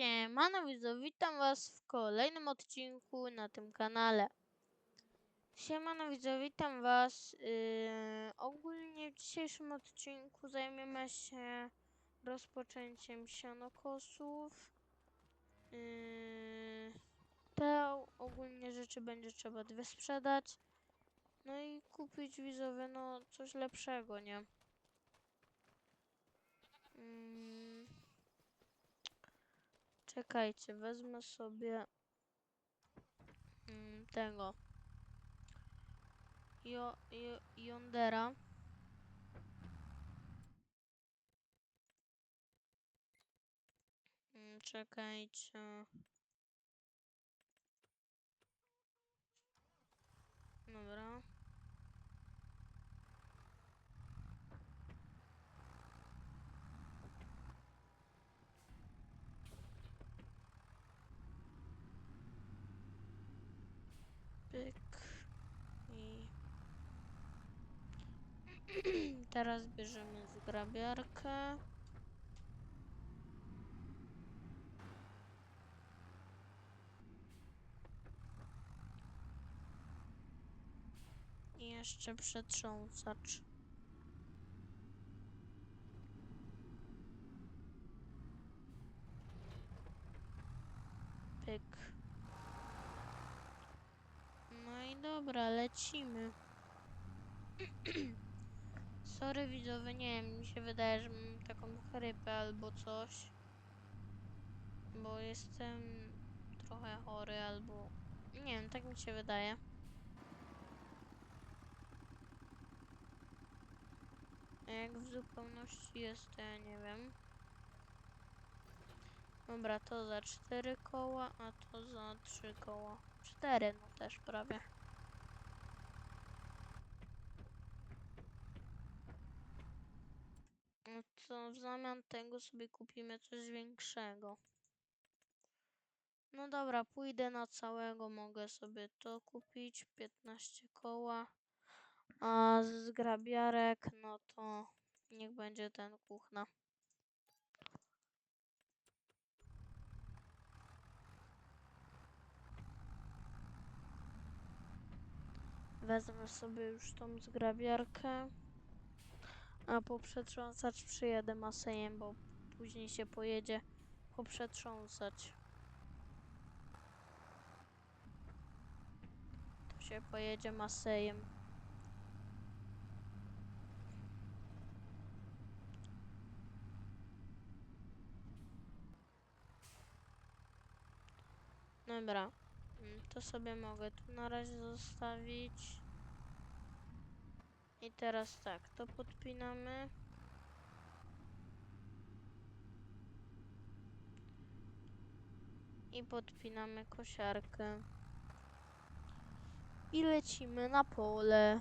Siemano widzowie, witam was w kolejnym odcinku na tym kanale. Siemano widzowie, witam was. Yy, ogólnie w dzisiejszym odcinku zajmiemy się rozpoczęciem sianokosów. Yy, te ogólnie rzeczy będzie trzeba dwie sprzedać. No i kupić widzowie, no coś lepszego, nie? Czekajcie, wezmę sobie mm, tego jo, jo, Yondera. Mm, Czekajcie. Dobra. Pyk. I teraz bierzemy zgrabiarkę. I jeszcze przetrząsacz. Pyk. No i dobra, lecimy. Sorry widzowie, nie wiem, mi się wydaje, że mam taką chrypę albo coś. Bo jestem trochę chory albo... Nie wiem, tak mi się wydaje. A jak w zupełności jest, to ja nie wiem. Dobra, to za 4 koła, a to za 3 koła. 4, no też prawie. To w zamian tego sobie kupimy coś większego. No dobra, pójdę na całego, mogę sobie to kupić, 15 koła. A z grabiarek, no to niech będzie ten kuchna. Wezmę sobie już tą zgrabiarkę. A po przetrząsacz przyjedę masejem, bo później się pojedzie poprzetrząsać. To się pojedzie masejem. Dobra, mm, to sobie mogę tu na razie zostawić. I teraz tak, to podpinamy. I podpinamy kosiarkę. I lecimy na pole.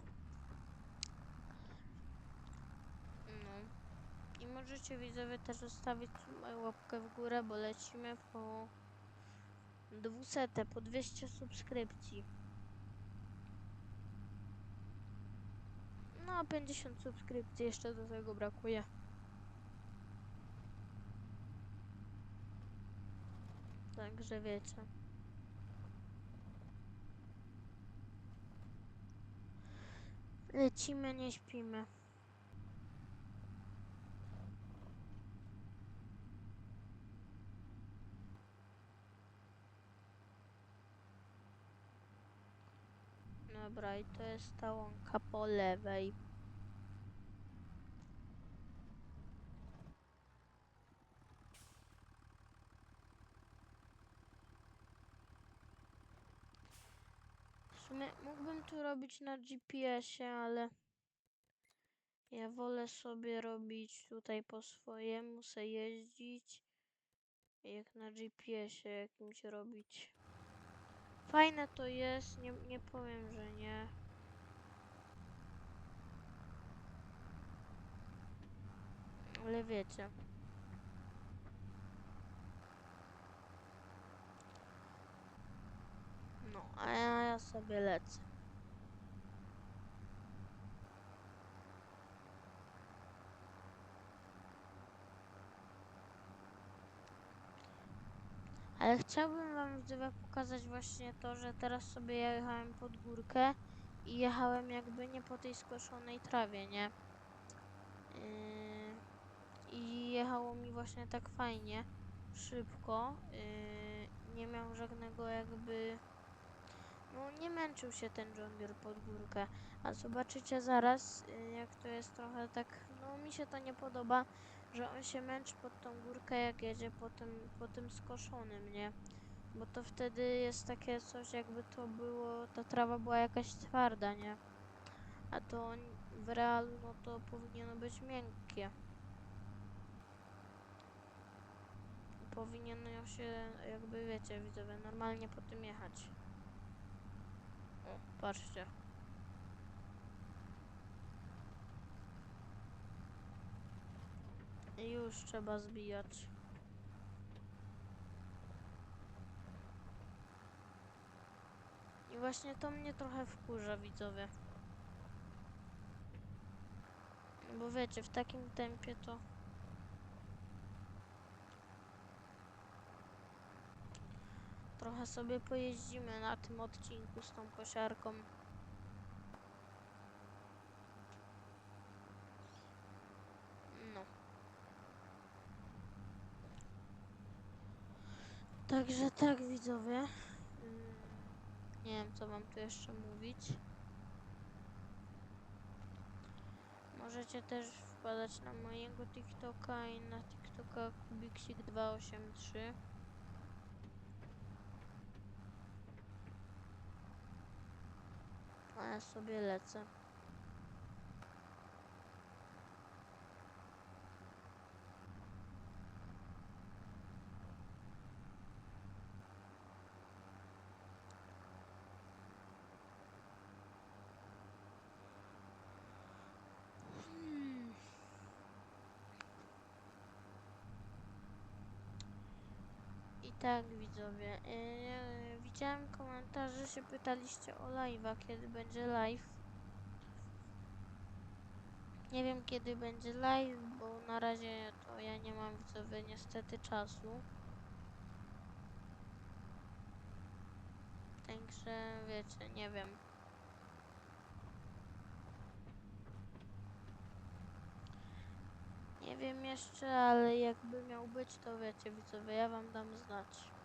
No. I możecie widzowie też zostawić łapkę w górę, bo lecimy po 200, po 200 subskrypcji. No, 50 subskrypcji jeszcze do tego brakuje. Także wiecie. Lecimy, nie śpimy. To jest ta łąka po lewej. W sumie mógłbym tu robić na GPS-ie, ale ja wolę sobie robić tutaj po swojemu, se jeździć, jak na GPS-ie jakimś robić. Fajne to jest, nie, nie powiem, że nie. Ale wiecie. No, a ja, ja sobie lecę. Ale chciałbym wam widzowie pokazać właśnie to, że teraz sobie ja jechałem pod górkę i jechałem jakby nie po tej skoszonej trawie, nie? Yy, I jechało mi właśnie tak fajnie, szybko. Yy, nie miał żadnego jakby... No nie męczył się ten John Deere pod górkę. A zobaczycie zaraz, yy, jak to jest trochę tak... No mi się to nie podoba, że on się męczy pod tą górkę, jak jedzie po tym, po tym skoszonym, nie? Bo to wtedy jest takie coś, jakby to było, ta trawa była jakaś twarda, nie? A to w realu, no to powinno być miękkie. Powinno się, jakby wiecie, widzowie, normalnie po tym jechać. O, patrzcie. I Już trzeba zbijać. I właśnie to mnie trochę wkurza, widzowie. Bo wiecie, w takim tempie to... Trochę sobie pojeździmy na tym odcinku z tą kosiarką. No. Także tak widzowie. Mm, Nie wiem co wam tu jeszcze mówić. Możecie też wpadać na mojego TikToka i na TikToka Kubiksik283. A ja sobie lecę. Hmm. Tak widzowie, yy, widziałem komentarze, się pytaliście o live'a, kiedy będzie live. Nie wiem kiedy będzie live, bo na razie to ja nie mam widzowie niestety czasu. Także wiecie, nie wiem. Nie wiem jeszcze, ale jakby miał być, to wiecie widzowie, ja wam dam znać.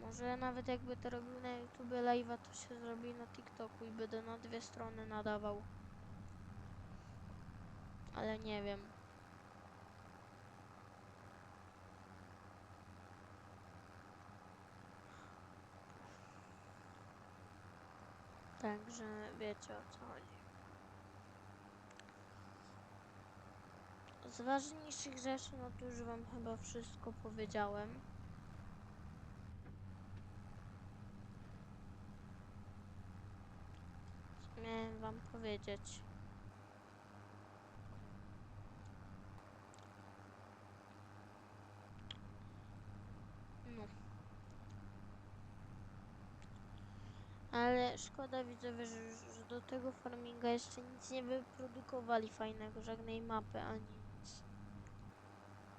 Może nawet jakby to robił na YouTube live'a, to się zrobi na TikToku i będę na dwie strony nadawał. Ale nie wiem. Także wiecie o co chodzi. Z ważniejszych rzeczy, no to już wam chyba wszystko powiedziałem. Co miałem wam powiedzieć? No. Ale szkoda widzowie, że, że do tego farminga jeszcze nic nie wyprodukowali fajnego, żadnej mapy ani nic.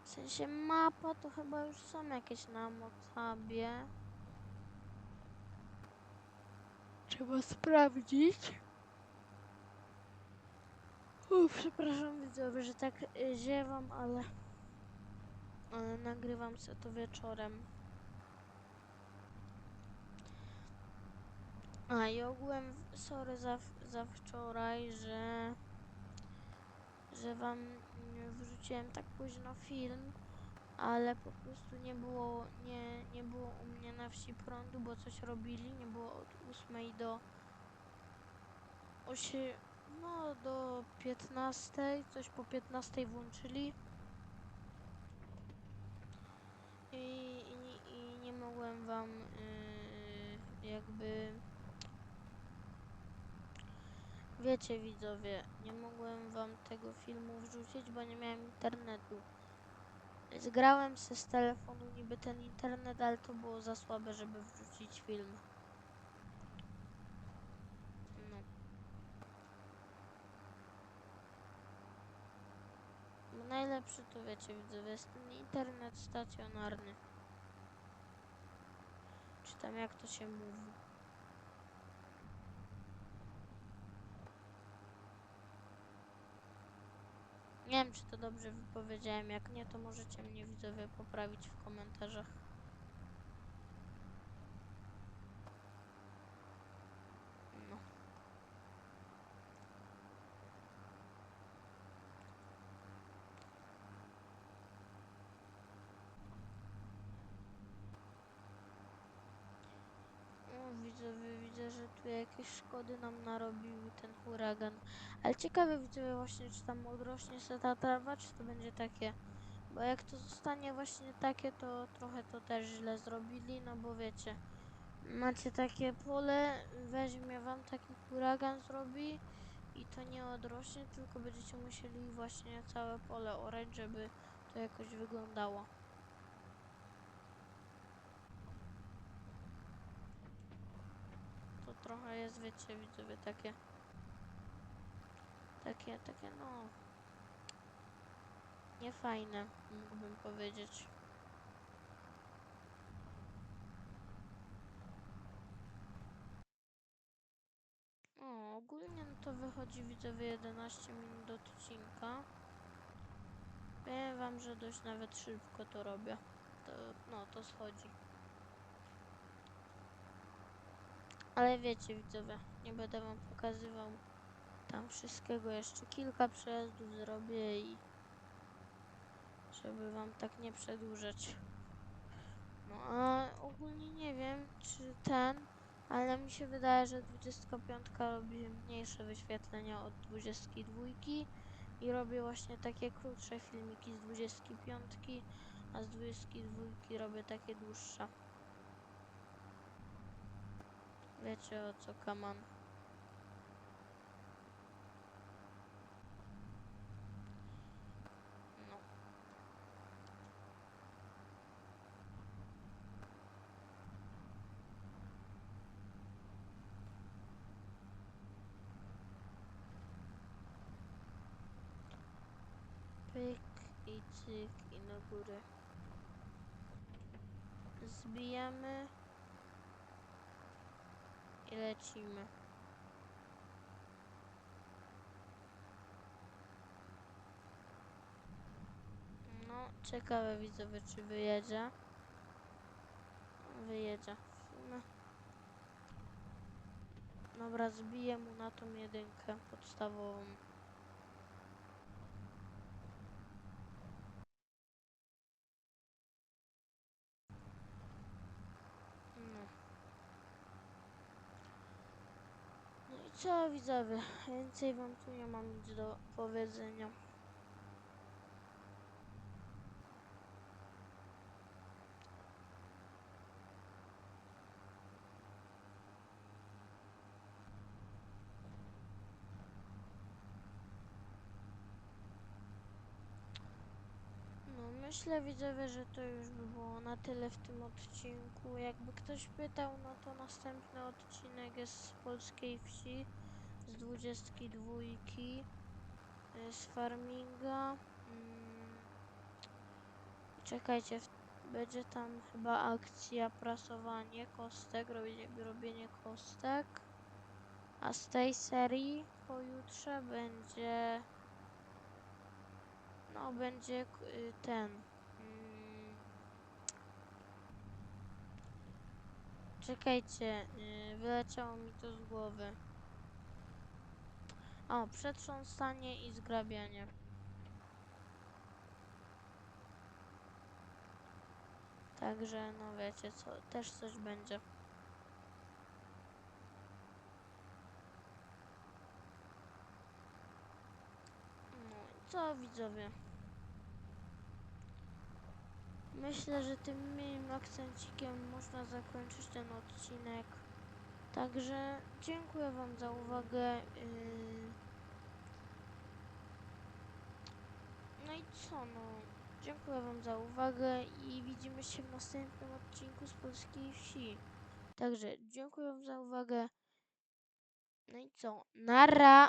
W sensie mapa to chyba już są jakieś na Motabie. Trzeba sprawdzić. Uff, przepraszam widzowie, że tak y, ziewam, ale, ale nagrywam sobie to wieczorem. A i ogółem, sorry za, za wczoraj, że, że wam wrzuciłem tak późno film, ale po prostu nie było, nie, nie było u mnie na wsi prądu, bo coś robili, nie było od 8 do 8, no do 15, coś po 15 włączyli. I, i, i nie mogłem wam yy, jakby Wiecie widzowie, nie mogłem wam tego filmu wrzucić, bo nie miałem internetu. Zgrałem se z telefonu niby ten internet, ale to było za słabe, żeby wrzucić film. No. Bo najlepiej najlepszy to wiecie, widzowie, jest ten internet stacjonarny. Czy tam jak to się mówi. Nie wiem, czy to dobrze wypowiedziałem. Jak nie, to możecie mnie widzowie poprawić w komentarzach. No. O, widzowie, widzę, że tu jakieś szkody nam narobił ten huragan. Ale ciekawe widzowie właśnie, czy tam odrośnie się ta trawa, czy to będzie takie. Bo jak to zostanie właśnie takie, to trochę to też źle zrobili, no bo wiecie. Macie takie pole, weźmie wam taki huragan zrobi i to nie odrośnie, tylko będziecie musieli właśnie całe pole orać, żeby to jakoś wyglądało. To trochę jest, wiecie, widzowie, takie takie, takie no niefajne, mógłbym powiedzieć. O, ogólnie no to wychodzi widzowie 11 minut odcinka. Powiem wam, że dość nawet szybko to robię. To, no, to schodzi. Ale wiecie widzowie, nie będę wam pokazywał tam wszystkiego jeszcze kilka przejazdów zrobię i żeby wam tak nie przedłużać. No a ogólnie nie wiem czy ten, ale mi się wydaje, że 25 robi mniejsze wyświetlenia od 22 i robię właśnie takie krótsze filmiki z 25, a z 22 robię takie dłuższe. Wiecie o co kaman. No. Pyk i cyk i na górę. Zbijamy i lecimy. No, ciekawe widzowie, czy wyjedzie. Wyjedzie. Sumie. Dobra, zbiję mu na tą jedynkę podstawową. No. No i co widzowie? Więcej wam tu nie mam nic do powiedzenia. No myślę widzowie, że to już by było na tyle w tym odcinku. Jakby ktoś pytał, no to następny odcinek jest z polskiej wsi, z 22, y, z farminga. Mm, Czekajcie, będzie tam chyba akcja prasowanie kostek, robienie, robienie kostek. A z tej serii pojutrze będzie no, będzie y, ten. Czekajcie, y, wyleciało mi to z głowy. O, przetrząsanie i zgrabianie. Także, no wiecie co, też coś będzie. No i co widzowie? Myślę, że tym miłym akcencikiem można zakończyć ten odcinek. Także dziękuję Wam za uwagę. Yy... No i co, no. Dziękuję Wam za uwagę i widzimy się w następnym odcinku z polskiej wsi. Także dziękuję Wam za uwagę. No i co? Nara!